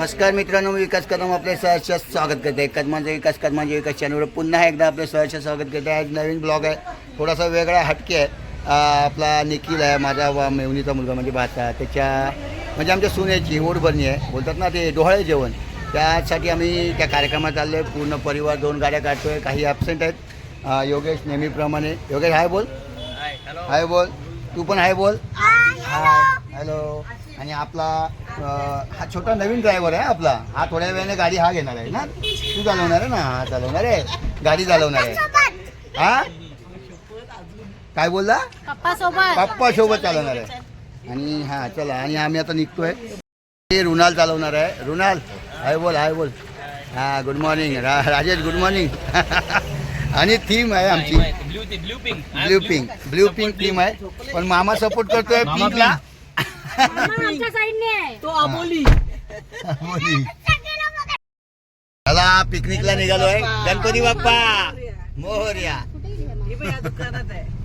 नमस्कार मित्रांनो मी विकास कदम आपले सहर्ष स्वागत करते. कदमांचे विकास कदमांचे विकास चॅनलवर पुन्हा एकदा आपले सहर्ष स्वागत करते. आज नवीन ब्लॉग आहे. थोडासा वेगळा हटके आहे. आपला निखिल आहे माझा वा मेवणीचा मुलगा म्हणजे भाचा. त्याच्या म्हणजे आमच्या सुनेची ओढभरणी आहे. बोलतात ना ते डोहाळे जेवण. त्यासाठी आम्ही त्या कार्यक्रमात चाललो आहे. पूर्ण परिवार दोन गाड्या काढतो आहे काही ॲबसेंट आहेत. योगेश नेहमीप्रमाणे. योगेश हाय बोल. हाय बोल. तू पण हाय बोल. हाय हॅलो आणि आपला हा छोटा नवीन ड्रायव्हर आहे आपला. हा थोड्या वेळाने गाडी हा घेणार आहे ना? तू चालवणार आहे ना? हा चालवणार आहे. गाडी चालवणार आहे. हा? काय बोलला? पप्पा सोबत पप्पा सोबत चालवणार आहे. आणि हा चला आणि आम्ही आता निघतोय. हे रुणाल चालवणार आहे. रुणाल हाय बोल हाय बोल. हा गुड मॉर्निंग रा राजेश गुड मॉर्निंग आणि थीम आहे आमची. Blue blue pink blue pink blue pink theme आहे. पण मामा सपोर्ट करतोय पिंकला आमच्या साईडने आहे. तो अबोली बोली. चला पिकनिकला निघालोय. गणपती बाप्पा. मोहर्या. दुकानात आहे.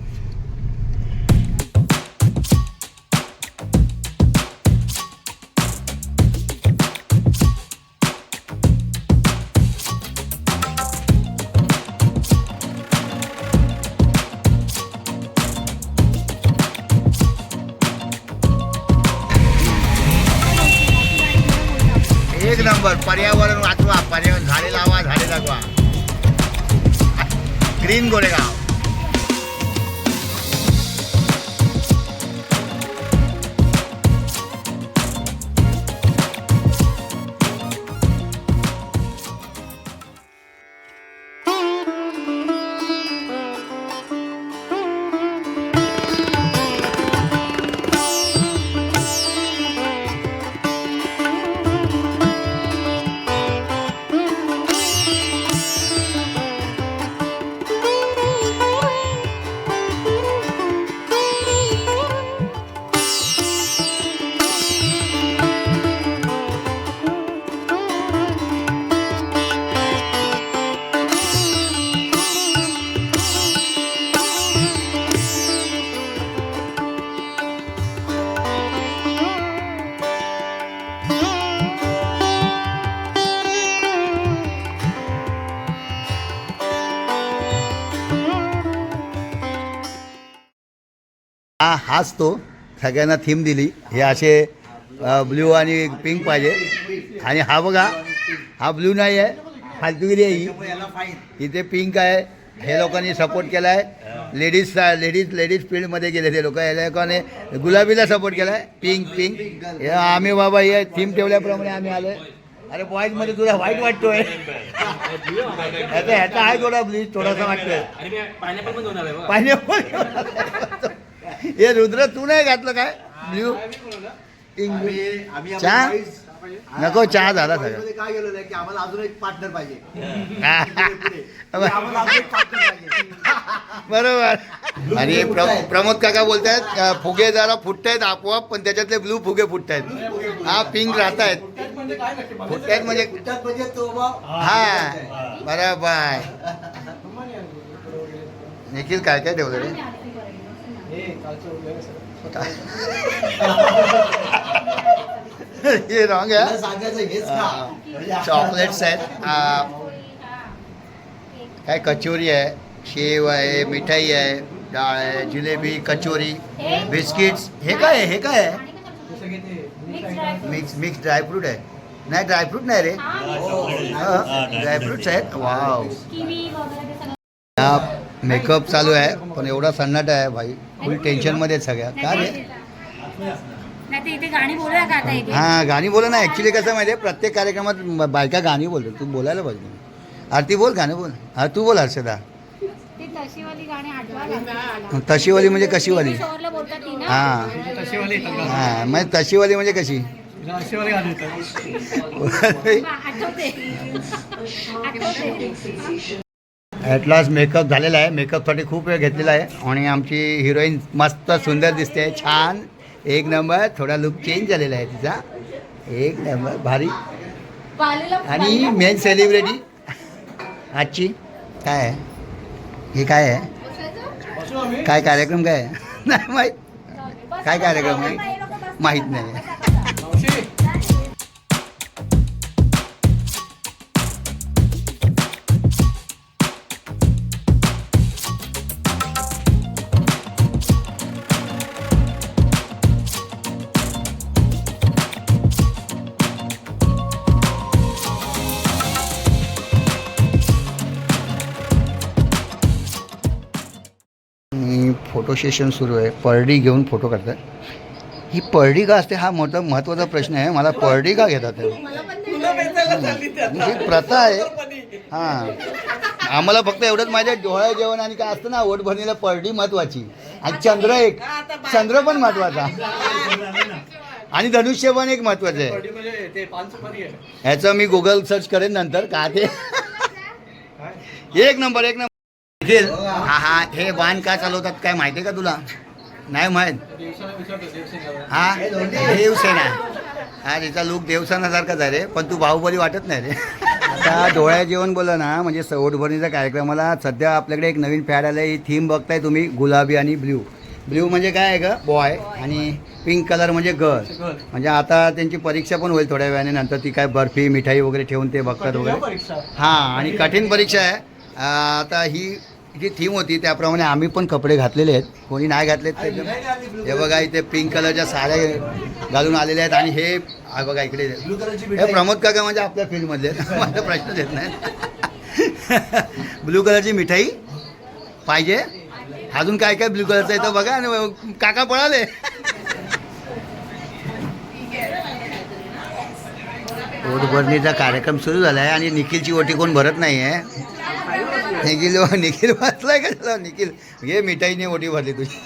हा हाच तो. सगळ्यांना थीम दिली. हे असे ब्ल्यू आणि पिंक पाहिजे. आणि हा बघा हा ब्ल्यू नाही आहे फालतुगिरी आहे ही. इथे पिंक आहे. हे लोकांनी सपोर्ट केला आहे लेडीज लेडीज लेडीज फील्डमध्ये गेले ते लोक. या लोकांनी गुलाबीला सपोर्ट केला आहे पिंक पिंक हे आम्ही बाबा हे थीम ठेवल्याप्रमाणे आम्ही आलो अरे बॉईजमध्ये तुला वाईट वाटतोय. ह्याचा ह्याचा आहे थोडा ब्लीच थोडासा वाटतोय. पायनॅपल हे रुद्र तू नाही घातलं काय? ब्ल्यू चहा? नको चहा झाला सगळं. काय गेलो नाही की आम्हाला अजून एक पार्टनर पाहिजे. आम्हाला अजून एक partner पाहिजे. बरोबर. आणि प्र- प्रमोद काका बोलतायत फुगे जरा फुटत आहेत आपोआप पण त्याच्यातले ब्लू फुगे फुटत आहेत हा पिंक राहत आहेत फुटत आहेत म्हणजे म्हणजे तो बा हा बरोबर. निखिल काय काय ठेवलं रे? हे रॉंग तुला आहे सांगायचं हेच का चॉकलेट्स काय कचोरी आहे शेव आहे मिठाई आहे डाळ आहे जिलेबी कचोरी बिस्किट्स। हे काय आहे हे काय आहे मिक्स मिक्स ड्रायफ्रूट आहे नाही ड्रायफ्रूट नाही रे? ड्रायफ्रुट्स आहेत वाव किवी वगैरे ते सगळं हा। मेकअप चालू आहे पण एवढा सन्नाटा आहे भाई। फुल टेन्शनमध्ये आहेत सगळ्या का रे? नाही ते इथे गाणी बोलूया का आता इथे? हा गाणी बोला ना. ॲक्च्युली कसं माहिती आहे प्रत्येक कार्यक्रमात ब- बायका गाणी बोलतात. तू बोलायला पाहिजे आरती बोल गाणं बोल. हा तू बोल हर्षदा. ती तशीवाली म्हणजे कशीवाली? TV शोवरला बोलतात ती ना. हा. हा म्हणजे तशीवाली म्हणजे कशी? आठवते. आठवते. ॲट लास्ट मेकअप झालेला आहे मेकअपसाठी खूप वेळ घेतलेला आहे आणि आमची हिरोईन मस्त सुंदर दिसते छान एक नंबर थोडा लुक चेंज झालेला आहे तिचा एक नंबर भारी आणि मेन सेलिब्रिटी आजची काय आहे हे काय आहे काय कार्यक्रम काय आहे नाही माहीत काय कार्यक्रम आहे माहीत नाही फोटो सेशन सुरू आहे. परडी घेऊन फोटो काढतात. ही परडी का असते? हा मोठा महत्त्वाचा प्रश्न आहे. मला परडी का घेतात ते? ही प्रथा आहे. हां. आम्हाला फक्त एवढंच आहे. डोळ्या जेवण आणि काय असतं ना ओट भरणीला परडी महत्वाची आणि चंद्र एक चंद्र पण महत्त्वाचा आणि धनुष्य पण एक महत्वाचं आहे. म्हणजे आहे. ह्याचं मी गुगल सर्च करेन नंतर. का ते? एक नंबर एक नंबर. निखिल, हा हा हे बाण का चालवतात काय माहिती का तुला? नाही माहीत. हा देवसेना. हा तिचा लुक देवसेनासारखाच आहे रे पण तू बाहुबली वाटत नाही रे. आता डोळ्या जेवण बोला ना म्हणजे सवडभरणीचा कार्यक्रमाला सध्या आपल्याकडे एक नवीन फॅड आलं ही थीम बघताय तुम्ही गुलाबी आणि ब्ल्यू. ब्ल्यू म्हणजे काय आहे का बॉय आणि पिंक कलर म्हणजे गर्ल. म्हणजे आता त्यांची परीक्षा पण होईल थोड्या वेळाने नंतर ती काय बर्फी मिठाई वगैरे ठेवून ते बघतात वगैरे. हां आणि कठीण परीक्षा आहे. आता ही जी थीम होती त्याप्रमाणे आम्ही पण कपडे घातलेले आहेत. कोणी नाही घातलेत ते हे बघा इथे पिंक कलरच्या साड्या घालून आलेल्या आहेत आणि हे बघा इकडे. हे. प्रमोद काका म्हणजे आपल्या फील्डमधले. माझा प्रश्न येत नाही. ब्लू कलरची मिठाई पाहिजे. अजून काय काय ब्लू कलरचं आहे तो बघा आणि काका पळाले. ओटभरणीचा कार्यक्रम सुरू झाला आहे आणि निखिलची ओटी कोण भरत नाही आहे निखिल निखिल वाचलाय का त्याला? निखिल घे मिठाईने ओटी भरली तुझी.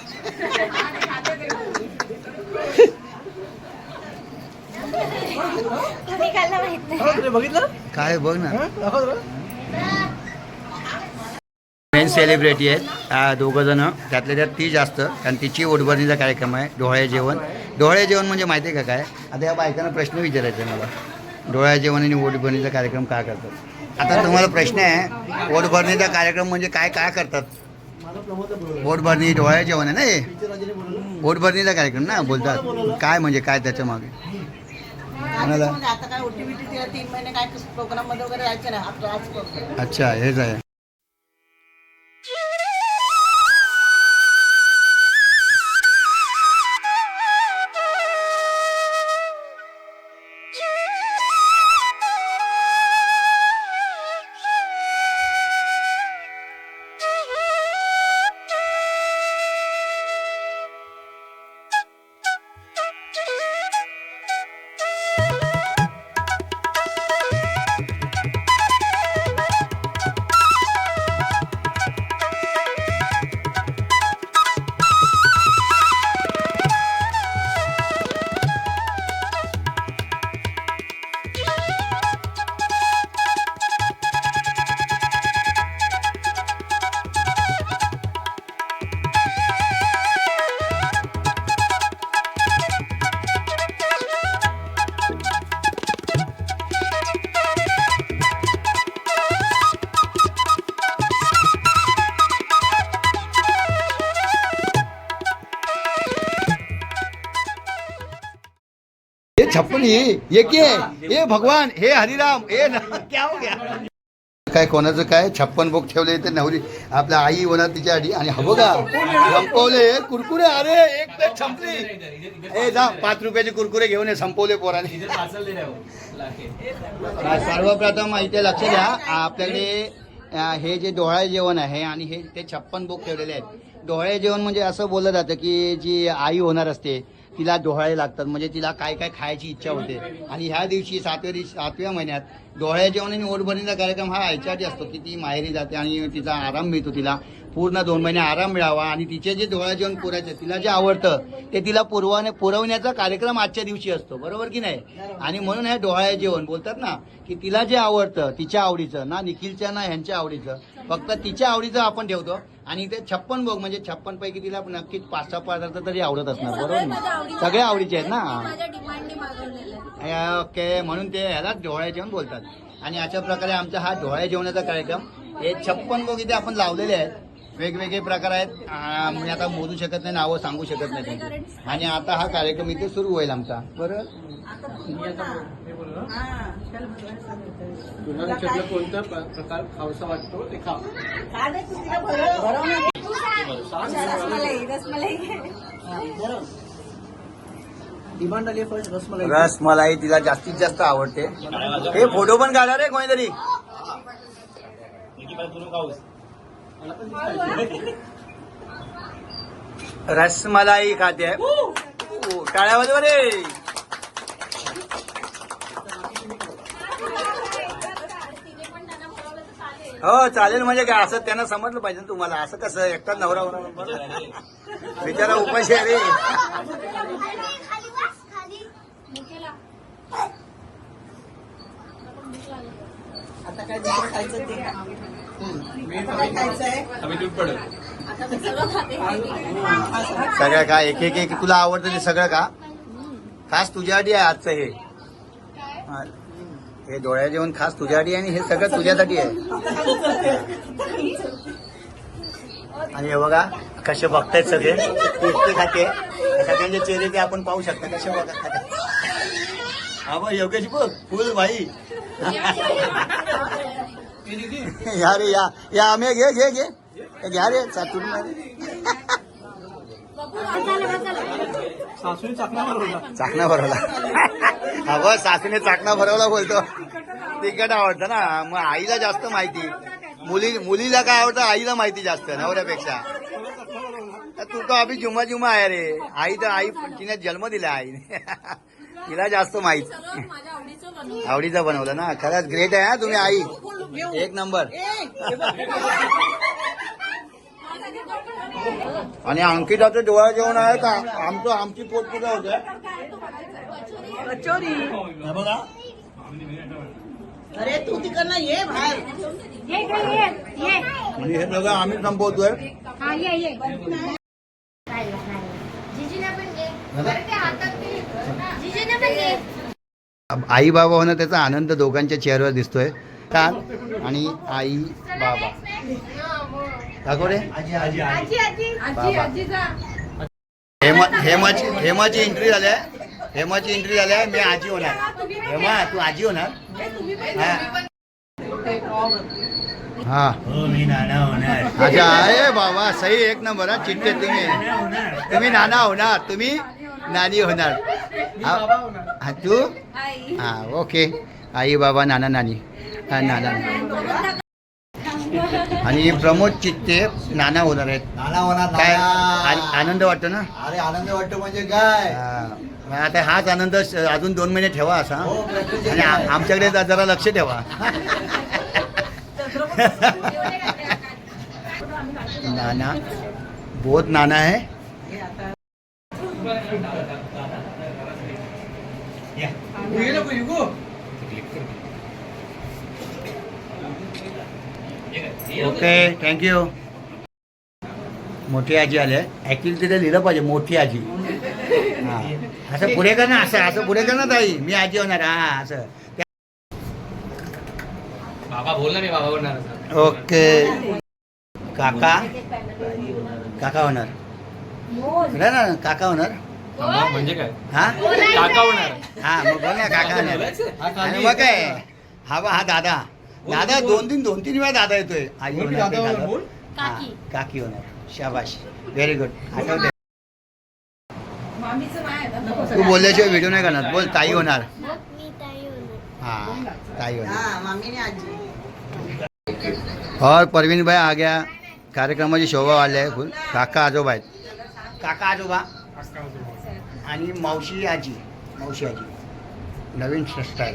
बघितलं काय बघ ना. मेन सेलिब्रिटी आहेत. आ, दोघं जण. त्यातल्या त्यात ती जास्त कारण तिची ओटभरणीचा कार्यक्रम आहे डोळे जेवण. डोळे जेवण म्हणजे माहिती आहे का काय? आता या बायकांना प्रश्न विचारायचा मला. डोळ्या जेवण आणि ओटभरणीचा कार्यक्रम काय करतात? आता तुम्हाला प्रश्न आहे ओटभरणीचा कार्यक्रम म्हणजे काय काय करतात. ओटभरणी डोळ्या जेवण आहे ना हे. ओटभरणीचा कार्यक्रम ना बोलतात काय म्हणजे काय त्याच्यामागे म्हणजे आता काय छप्पन ये ये के ये भगवान हे हरिराम हे न- क्या हो गया? काय कोणाचं काय? छप्पन बोक ठेवले ते नवरी. आपल्या आई होणार तिच्यासाठी आणि हा बघा संपवले कुरकुरे अरे एक प्लेट संपली. ए जा पाच रुपयाचे कुरकुरे घेऊन ये संपवले पोराने. हो सर्वप्रथम इथे लक्ष द्या. आपल्याकडे अ, हे जे डोहाळे जेवण आहे आणि हे ते छप्पन बोक ठेवलेले आहेत. डोहाळे जेवण म्हणजे असं बोललं जातं की जी आई होणार असते तिला डोहाळे लागतात. म्हणजे तिला काय काय खायची इच्छा होते. आणि ह्या दिवशी सातव्या सातव्या महिन्यात डोहळ्या जेवण आणि ओटभरणीचा कार्यक्रम हा याच्यासाठी असतो की ती माहेरी जाते आणि तिचा आराम मिळतो तिला. पूर्ण दोन महिने आराम मिळावा आणि तिचे जे डोळा जेवण पुरायचं तिला जे आवडतं ते तिला पुरवणे पुरवण्याचा कार्यक्रम आजच्या दिवशी असतो. बरोबर की नाही? आणि म्हणून हे डोहाळे जेवण बोलतात ना की तिला जे आवडतं तिच्या आवडीचं ना निखिलच्या ना ह्यांच्या आवडीचं फक्त तिच्या आवडीचं आपण ठेवतो. आणि ते छप्पन भोग म्हणजे छप्पन पैकी तिला नक्कीच पाच सहा पदार्थ तरी आवडत असणार बरोबर ना सगळे आवडीचे आहेत ना? ओके म्हणून ते ह्याला डोहाळे जेवण बोलतात. आणि अशा प्रकारे आमचा हा डोहाळे जेवणाचा कार्यक्रम हे छप्पन भोग इथे आपण लावलेले आहेत. वेगवेगळे प्रकार आहेत. मी आता मोजू शकत नाही नावं सांगू शकत नाही त्यांची. आणि आता हा कार्यक्रम इथे सुरू होईल आमचा. बरं? तुला कोणता प्र- प्रकार खावसा वाटतो? ते खा डिमांड आली फर्स्ट रसमलाई रस मलाई तिला जास्तीत जास्त आवडते. हे फोटो पण काढा रे कोणीतरी. रसमलाई खाते आहे. ओ, टाळ्या वाजवा रे. हो चालेल म्हणजे काय असं त्यांना समजलं पाहिजे ना तुम्हाला. असं कसं एकटाच नवरा होणार बिचारा उपाशी आहे रे. आता काय दुसरं खायचं ते? खायचंय? सगळं का एक एक एक तुला आवडतं ते सगळं का खास तुझ्यासाठी आहे आजचं हे. हा. हे डोळ्या जेवण खास तुझ्यासाठी आहे आणि हे सगळं तुझ्यासाठी आहे. आणि हे बघा कसे बघतायत सगळे. एकटे खाते. सगळ्यांचे चेहरे ते आपण पाहू शकता कसे बघा हा बघ योगेश बघ फुल भाई. या रे या या आम्ही घे घे घे. घ्या रे चाटून सासूने चाकणा मारवला चाकणा भरवला. हा सासूने चाकणा भरवला बोलतो. तिकट आवडतं ना. मग आईला जास्त माहिती. मुली मुलीला काय आवडतं आईला माहिती जास्त नवऱ्यापेक्षा. तू तो अभि जुमा जुमा आहे रे. आई तर आई तिने जन्म दिला आईने तिला जास्त माहीत. आवडीचं बनवलं ना. खरंच ग्रेट आहे हा तुम्ही आई. एक नंबर. आणि अंकिताचं डोळा जेवण आहे का? आमचं आमची पोट कुठं होतं? कचोरी. हे बघा. अरे तू तिकडनं ये बाहेर. ये इकडे ये. ये. आणि हे सगळं आम्ही संपवतोय हा ये ये जिजीने पण घे बरं ते हातात घे. जिजीने पण घे आई बाबा होणं त्याचा आनंद दोघांच्या चेहऱ्यावर दिसतोय. का? आणि आई बाबा. दाखव रे. आजी आजी आजी. बाबा. हेमा हेमाची हेमाची एंट्री झाली आहे हेमाची एंट्री झाली आहे मी आजी होणार. हेमा तू आजी होणार. हा. हा. अच्छा आहे बाबा सही एक नंबर हा चिठ्ठे तुम्ही. तुम्ही नाना होणार. तुम्ही नानी होणार. हा तू? हा ओके. आई बाबा नाना नानी. हा नाना. आणि प्रमोद चित्ते नाना होणार आहेत. नाना होणार काय. आ- आनंद वाटतो ना? अरे आनंद वाटतो म्हणजे काय? हा. आता हाच आनंद श- अजून दोन महिने ठेवा असा. हो, आणि आ- आमच्याकडे ज- जरा लक्ष ठेवा. नाना बहुत नाना है युगो ओके थँक्यू मोठी आजी आली ऍक्च्युली तिथे लिहिलं पाहिजे मोठी आजी हा असं पुढे कर ना असं असं पुढे कर ना ताई मी आजी होणार हा असं बाबा बोल ना मी बाबा बोलणार ओके काका काका होणार ना काका होणार म्हणजे काय? हा? काका होणार. हा मग बोल ना काका होणार. हा आणि मग काय? हा बा हा दादा. दादा दोन तीन दोन तीन वेळा दादा येतोय. आई होणार ते दादा. हा, काकी. काकी होणार. शाबाश. व्हेरी गुड आठवते तू बोलल्याशिवाय व्हिडिओ नाही करणार. बोल ताई होणार. हा ताई होणार. हा मामीने आजी. और परवीन भाई आ गया. कार्यक्रमाची शोभा वाढली आहे. काका आजोबा आहेत. काका आजोबा. आणि मावशी आजी. मावशी आजी. नवीन काय?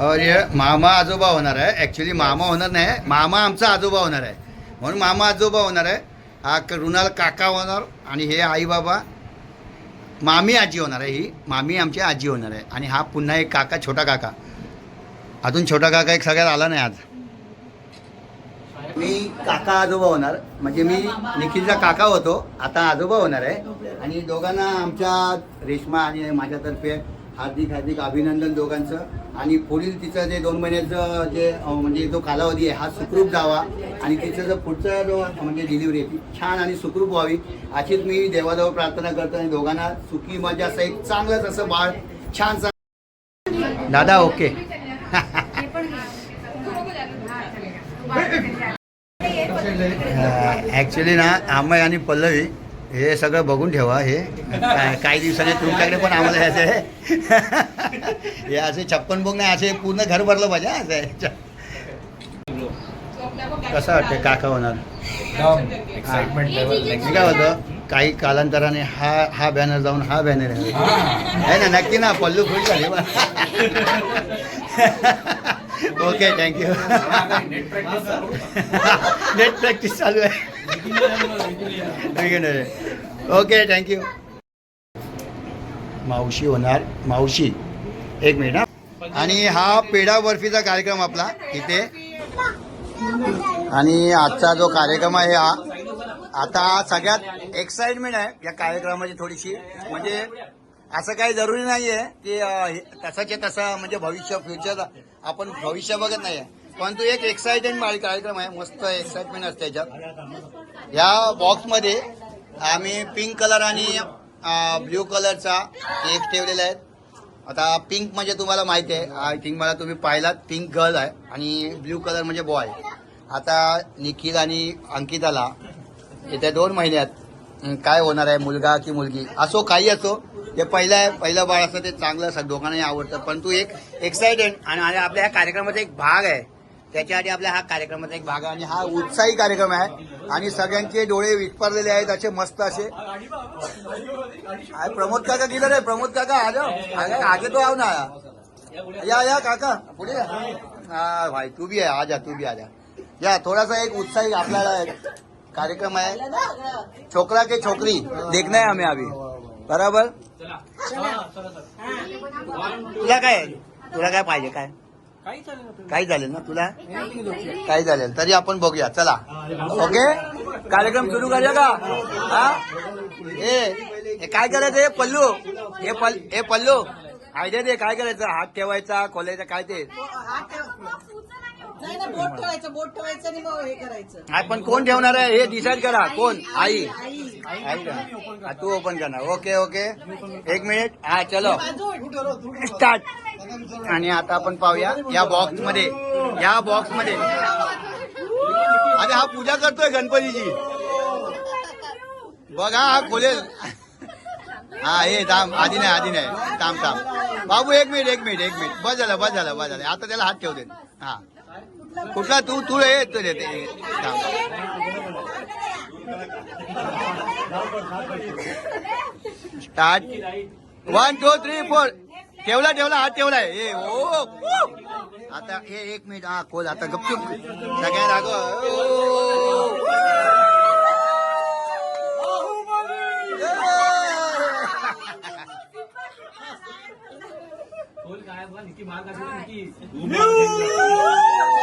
और ये मामा आजोबा होणार आहे. ॲक्च्युली मामा होणार नाही. मामा आमचा आजोबा होणार आहे. म्हणून मामा आजोबा होणार आहे. हा रुणाल काका होणार आणि हे आई बाबा. मामी आजी होणार आहे ही. मामी आमची आजी होणार आहे. आणि हा पुन्हा एक काका छोटा काका. अजून छोटा काका एक सगळ्यात आला नाही आज. मी काका आजोबा होणार. म्हणजे मी निखिलचा काका होतो. आता आजोबा होणार आहे. आणि दोघांना आमच्या रेश्मा आणि माझ्यातर्फे हार्दिक हार्दिक अभिनंदन दोघांचं. आणि पुढील तिचं जे दोन महिन्याचं जे म्हणजे जो कालावधी आहे हा सुखरूप जावा. आणि तिचं जो पुढचा जो म्हणजे डिलिव्हरी आहे ती छान आणि सुखरूप व्हावी. अशीच मी देवाजवळ प्रार्थना करतो आणि दोघांना सुखी मजा असं एक चांगलंच असं बाळ छान दादा ओके ते पण ॲक्च्युली ना आम्ही आणि पल्लवी हे सगळं बघून ठेवा हे. काय काही दिवसांनी तुमच्याकडे पण आम्हाला हे असे हे असे छप्पन बोग नाही असे पूर्ण घर भरलं पाहिजे हा, असं. आहे. कसं वाटतं काका होणार? काय होतं काही कालांतराने हा हा बॅनर जाऊन हा बॅनर आहे. आहे ना नक्की ना पल्लू खुश झाली. ओके थँक्यू नेट प्रॅक्टिस चालू आहे. ओके थँक्यू मावशी होणार. मावशी एक मिनिट हा. आणि हा पेढा बर्फीचा कार्यक्रम आपला इथे. आणि आजचा जो कार्यक्रम आहे हा आता सगळ्यात एक्साइटमेंट आहे या कार्यक्रमाची थोडीशी. म्हणजे असं काही जरुरी नाही आहे की अं, तसंच आहे तसं म्हणजे भविष्य फ्युचर आपण भविष्य बघत नाही परंतु एक एक्साइटमेंट कार्यक्रम आहे. मस्त एक्साइटमेंट असते याच्यात. या बॉक्समध्ये आम्ही पिंक कलर आणि ब्ल्यू कलरचा केक ठेवलेला आहे. आता पिंक म्हणजे तुम्हाला माहिती आहे. आय थिंक मला तुम्ही पाहिलात. पिंक गर्ल आहे आणि ब्ल्यू कलर म्हणजे बॉय आता निखिल आणि अंकिताला येत्या दोन महिन्यात काय होणार आहे मुलगा की मुलगी? असो काही असो ते पहिलं आहे पहिलं बाळ असतं ते चांगलं असं दोघांनाही आवडतं. परंतु एक एक्साइटेड आणि आणि आपल्या ह्या कार्यक्रमाचा एक भाग आहे. त्याच्यासाठी आपल्या हा कार्यक्रमाचा एक भाग आहे आणि हा उत्साही कार्यक्रम आहे. आणि सगळ्यांचे डोळे विस्पारलेले आहेत असे मस्त असे. अरे प्रमोद काका गेलं रे प्रमोद काका आज. आगे तो आव ना. या या काका पुढे हा भाई तू भी आहे आ जा तू भी आ जा या थोडासा एक उत्साही आपल्याला एक कार्यक्रम आहे. छोकरा के छोकरी देखना है हमें अभी. बराबर? तुला काय तुला काय पाहिजे काय? काही झालेल ना तुला? काही झालेल तरी आपण बघूया. चला. ओके? कार्यक्रम सुरू करूया का? हा? ए हे काय करायचं हे पल्लू? हे पल हे पल्लू? आयडिया दे काय करायचं? हात ठेवायचा खोलायचा काय ते? नाही ना बोट ठेवायचं बोट ठेवायचं आणि मग हे करायचं. आपण कोण ठेवणार आहे? हे डिसाईड करा. कोण? आई. आई. आई. का? हा, तू ओपन करणार. ओके ओके एक मिनिट हा चलो. स्टार्ट आणि आता आपण पाहूया या बॉक्समध्ये या बॉक्समध्ये अरे हा पूजा करतोय गणपतीची. बघ हा हा खोलेल हा हे थांब. आधी नाही आधी नाही. थांब थांब. बाबू एक मिनिट एक मिनिट एक मिनिट बस झालं बस झालं बस झालं. आता त्याला हात ठेवते. हा. कुठला? तू तू येत start one two three four ठेवला ठेवला हात ठेवलाय. ए ओ आता हे एक मिनिट. हा खोल. आता गपचूप. सगळ्या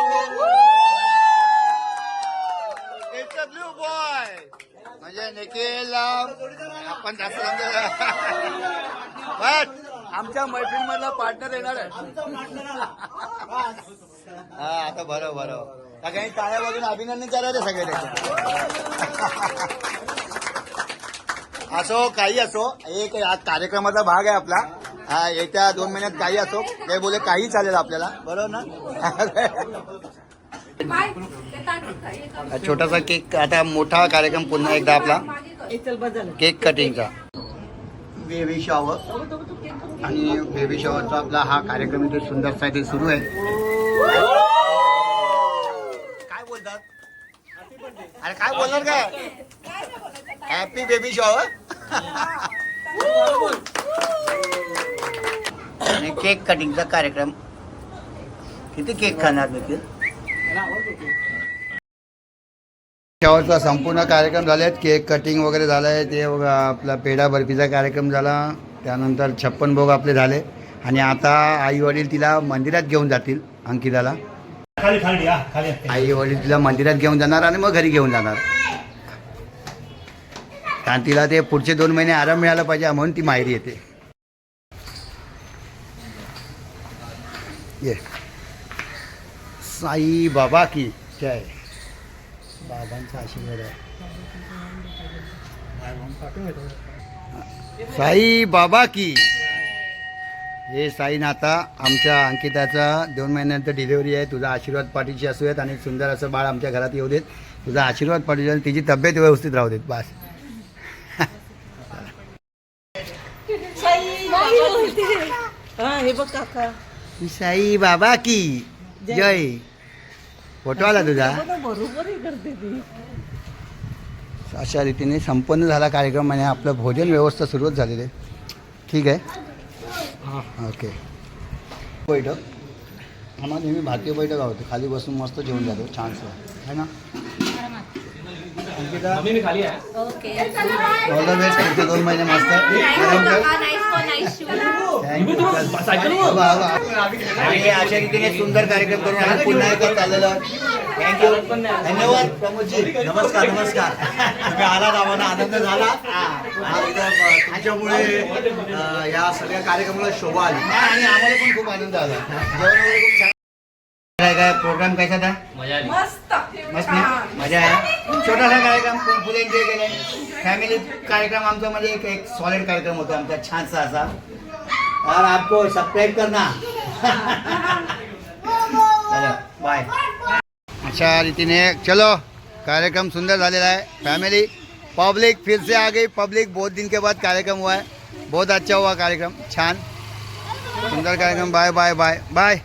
रागव इट्स अ ब्लू बॉय म्हणजे निखिल आपण जास्त बस. आमच्या मैत्रीण मधला पार्टनर येणार आहे. हा आता बरं बरं सगळ्यांनी टाळ्या बघून अभिनंदन करायचं सगळे त्याचे. असो काही असो एक आज कार्यक्रमाचा भाग आहे आपला. हा येत्या दोन महिन्यात काही असो. ते बोले काही चालेल आपल्याला. बरोबर ना? छोटासा केक आता मोठा कार्यक्रम पुन्हा एकदा आपला. केक कटिंगचा. बेबी शॉवर आणि बेबी शॉवरचा आपला हा कार्यक्रम इथे सुंदरसा इथे सुरू आहे. काय बोलतात? अरे काय बोलणार काय? हॅपी बेबी शॉवर आणि केक कटिंगचा कार्यक्रम. किती केक खाणार देखील शॉवरचा संपूर्ण कार्यक्रम झालेत. केक कटिंग वगैरे झालं आहे ते आपला पेढा बर्फीचा कार्यक्रम झाला. त्यानंतर छप्पन भोग आपले झाले. आणि आता आई वडील तिला मंदिरात घेऊन जातील अंकिताला. आई वडील तिला मंदिरात घेऊन जाणार आणि मग घरी घेऊन जाणार. कारण तिला ते पुढचे दोन महिने आराम मिळाला पाहिजे म्हणून ती माहेरी येते. ये। साई बाबा की जय। बाबांचा आशीर्वाद आहे। साई बाबा की। हे साईनाथा आमच्या अंकिताचा दोन महिन्यानंतर डिलिव्हरी आहे. तुझा आशीर्वाद पाठीशी असूयात आणि सुंदर असं बाळ आमच्या घरात येऊ देत. तुझा आशीर्वाद पाठीशी आणि तिची तब्येत व्यवस्थित राहू देत. बस. हे बघ काका. साई बाबा की जय. फोटो आला तुझा? बरोबर करते ती. अशा रीतीने संपन्न झाला कार्यक्रम आणि आपलं भोजन व्यवस्था सुरुवात झालेली आहे. ठीक आहे? ओके. बैठक. आम्हाला नेहमी भारतीय बैठक आवडते खाली बसून मस्त जेवण जातो. छानसं है ना अंकिता मम्मी मी खाली आहे ओके ऑल द बेस्ट पुढचे दोन महिने मस्त आराम कर Thank you. सायकल हवा, हवा. आणि अशा रीतीने सुंदर कार्यक्रम करून आम्ही पुन्हा एकदा चाललेलो. थँक्यू धन्यवाद प्रमोदजी. नमस्कार नमस्कार. तुम्ही आलात आम्हाला आनंद झाला. हा, तुमच्यामुळे अ, या सगळ्या कार्यक्रमाला शोभा आली. आणि आम्हाला पण खूप आनंद झाला जेवण वगैरे खूप छान काय काय प्रोग्राम कसा था मजा आली. मस्त ना? मज़ा आहे छोटासा कार्यक्रम पण फुल एन्जॉय केलाय फॅमिली कार्यक्रम आमचा म्हणजे एक एक सॉलिड कार्यक्रम होता आमचा, छानसा असा. और आपको सब्सक्राइब करना. चलो बाय अशा रीतीने, चलो, कार्यक्रम सुंदर झालेला आहे. फैमिली पब्लिक फिर से आ गई पब्लिक बहुत दिन के बाद कार्यक्रम हुआ है. बहुत अच्छा हुआ कार्यक्रम, छान. सुंदर कार्यक्रम बाय बाय बाय बाय